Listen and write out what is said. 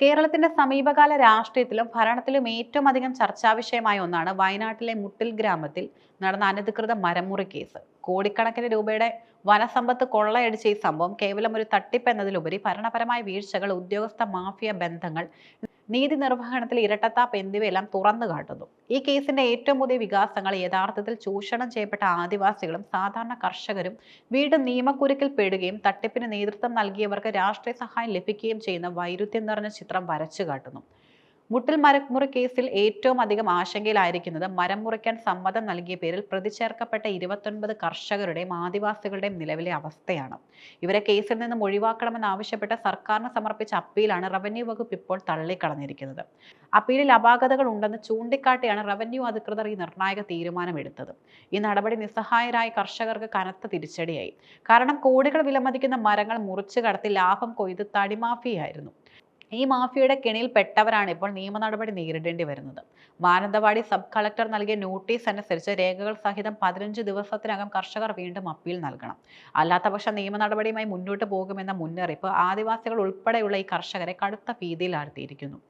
കേരളത്തിന്റെ സമീപകാല രാഷ്ട്രീയത്തിലും ഭരണത്തിലും ഏറ്റവും അധികം ചർച്ചാവിഷയമായ ഒന്നാണ് വയനാട്ടിലെ മുട്ടിൽ ഗ്രാമത്തിൽ നടന്ന അനധികൃത മരമുറി കേസ്. കോടിക്കണക്കിന് രൂപയുടെ വനസമ്പത്ത് കൊള്ളയടിച്ച ഈ സംഭവം കേവലം ഒരു തട്ടിപ്പ് എന്നതിലുപരി ഭരണപരമായ വീഴ്ചകൾ ഉദ്യോഗസ്ഥ മാഫിയ ബന്ധങ്ങൾ നീതി നിർവഹണത്തിൽ ഇരട്ടത്താപ്പ് എന്നിവയെല്ലാം തുറന്നു കാട്ടുന്നു. ഈ കേസിന്റെ ഏറ്റവും പുതിയ വികാസങ്ങൾ യഥാർത്ഥത്തിൽ ചൂഷണം ചെയ്യപ്പെട്ട ആദിവാസികളും സാധാരണ കർഷകരും വീണ്ടും നിയമക്കുരുക്കിൽ പെടുകയും തട്ടിപ്പിന് നേതൃത്വം നൽകിയവർക്ക് രാഷ്ട്രീയ സഹായം ലഭിക്കുകയും ചെയ്യുന്ന വൈരുദ്ധ്യം നിറഞ്ഞ ചിത്രം വരച്ചു കാട്ടുന്നു. മുട്ടിൽ മരമുറി കേസിൽ ഏറ്റവും അധികം ആശങ്കയിലായിരിക്കുന്നത് മരം മുറിക്കാൻ സമ്മതം നൽകിയ പേരിൽ പ്രതി ചേർക്കപ്പെട്ട ഇരുപത്തൊൻപത് കർഷകരുടെയും ആദിവാസികളുടെയും നിലവിലെ അവസ്ഥയാണ്. ഇവരെ കേസിൽ നിന്നും ഒഴിവാക്കണമെന്ന് ആവശ്യപ്പെട്ട് സർക്കാരിന് സമർപ്പിച്ച അപ്പീലാണ് റവന്യൂ വകുപ്പ് ഇപ്പോൾ തള്ളിക്കളഞ്ഞിരിക്കുന്നത്. അപ്പീലിൽ അപാകതകൾ ഉണ്ടെന്ന് ചൂണ്ടിക്കാട്ടിയാണ് റവന്യൂ അധികൃതർ ഈ നിർണായക തീരുമാനമെടുത്തത്. ഈ നടപടി നിസ്സഹായരായ കർഷകർക്ക് കനത്ത തിരിച്ചടിയായി. കാരണം കോടികൾ വിലമതിക്കുന്ന മരങ്ങൾ മുറിച്ചു കടത്തി ലാഭം കൊയ്ത് തടിമാഫിയായിരുന്നു. ഈ മാഫിയയുടെ കെണിയിൽപ്പെട്ടവരാണ് ഇപ്പോൾ നിയമ നടപടി നേരിടേണ്ടി വരുന്നത്. മാനന്തവാടി സബ് കളക്ടർ നൽകിയ നോട്ടീസ് അനുസരിച്ച് രേഖകൾ സഹിതം പതിനഞ്ച് ദിവസത്തിനകം കർഷകർ വീണ്ടും അപ്പീൽ നൽകണം. അല്ലാത്തപക്ഷം നിയമ നടപടിയുമായി മുന്നോട്ട് പോകുമെന്ന മുന്നറിയിപ്പ് ആദിവാസികൾ ഉൾപ്പെടെയുള്ള ഈ കർഷകരെ കടുത്ത ഭീതിയിലാഴ്ത്തിയിരിക്കുന്നു.